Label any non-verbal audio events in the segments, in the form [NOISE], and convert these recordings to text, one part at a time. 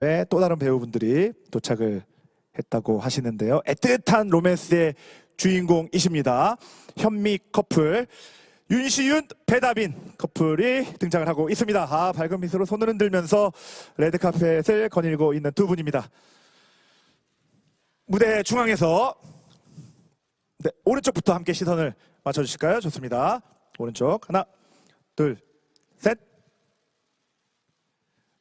네, 또 다른 배우분들이 도착을 했다고 하시는데요. 애틋한 로맨스의 주인공이십니다. 현미 커플 윤시윤, 배다빈 커플이 등장을 하고 있습니다. 아, 밝은 미소로 손을 흔들면서 레드 카펫을 거닐고 있는 두 분입니다. 무대 중앙에서 네, 오른쪽부터 함께 시선을 맞춰주실까요? 좋습니다. 오른쪽 하나, 둘, 셋.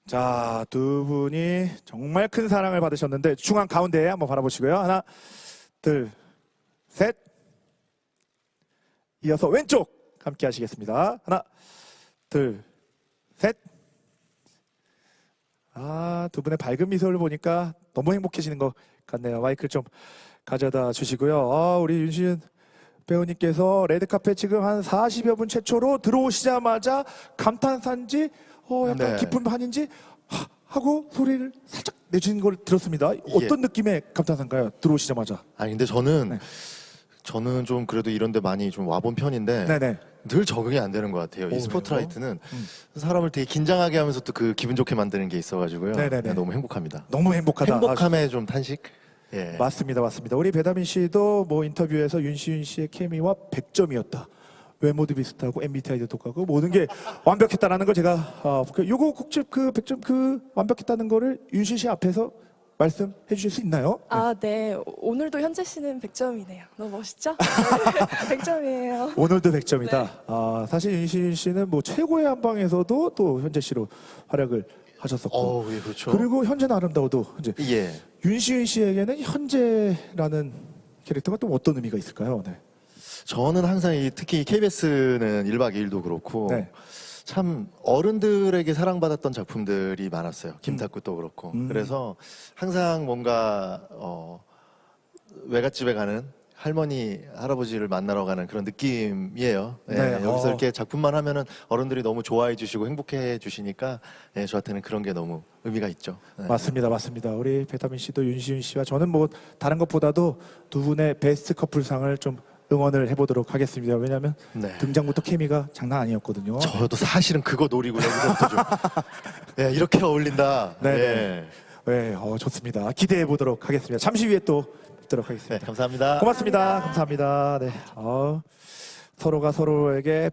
자, 두 분이 정말 큰 사랑을 받으셨는데 중앙 가운데에 한번 바라보시고요. 하나, 둘, 셋. 이어서 왼쪽 함께 하시겠습니다. 하나, 둘, 셋. 아, 두 분의 밝은 미소를 보니까 너무 행복해지는 것 같네요. 마이크를 좀 가져다 주시고요. 아, 우리 윤시윤 배우님께서 레드카펫 지금 한 40여 분 최초로 들어오시자마자 감탄사인지 어, 약간 네. 기쁜 반인지 하, 하고 소리를 살짝 내주는 걸 들었습니다. 어떤 느낌의 감탄사인가요? 들어오시자마자. 아니 근데 저는 네. 저는 좀 그래도 이런데 많이 좀 와본 편인데 네네. 늘 적응이 안 되는 것 같아요. 오, 이 스포트라이트는 음. 사람을 되게 긴장하게 하면서 또 그 기분 좋게 만드는 게 있어가지고요. 네네네. 네, 너무 행복합니다. 너무 행복하다. 행복함의 좀 탄식. 예. 아, 맞습니다, 맞습니다. 우리 배다민 씨도 뭐 인터뷰에서 윤시윤 씨의 케미와 100점이었다. 외모도 비슷하고 MBTI도 똑같고 모든 게 완벽했다라는 걸 제가 어, 그 요거 꼭집 그 100점 그 완벽했다는 거를 윤시윤 씨 앞에서 말씀해 주실 수 있나요? 아, 네. 오늘도 현재 씨는 100점이네요. 너무 멋있죠? [LAUGHS] 100점이에요. 오늘도 100점이다. 네. 아, 사실 윤시윤 씨는 뭐 최고의 한방에서도 또 현재 씨로 활약을 하셨었고 어, 예, 그렇죠. 그리고 현재는 아름다워도 이제 예. 윤시윤 씨에게는 현재라는 캐릭터가 또 어떤 의미가 있을까요? 네. 저는 항상 이 특히 KBS는 1박 2일도 그렇고 네. 참 어른들에게 사랑받았던 작품들이 많았어요. 김탁구도 그렇고. 음. 그래서 항상 뭔가 어, 외갓집에 가는 할머니, 할아버지를 만나러 가는 그런 느낌이에요. 예, 네, 여기서 어. 이렇게 작품만 하면은 어른들이 너무 좋아해 주시고 행복해 주시니까 예, 저한테는 그런 게 너무 의미가 있죠. 네. 맞습니다, 맞습니다. 우리 배타민 씨도 윤시윤 씨와 저는 뭐 다른 것보다도 두 분의 베스트 커플상을 좀 응원을 해보도록 하겠습니다. 왜냐하면 네. 등장부터 케미가 장난 아니었거든요. 저도 사실은 그거 노리고 여기서부터 좀 [LAUGHS] 예, 이렇게 어울린다. 네, 예. 네, 어, 좋습니다. 기대해 보도록 하겠습니다. 잠시 후에 또 뵙도록 네, 하겠습니다. 감사합니다. 고맙습니다. 감사합니다. 네, 어, 서로가 서로에게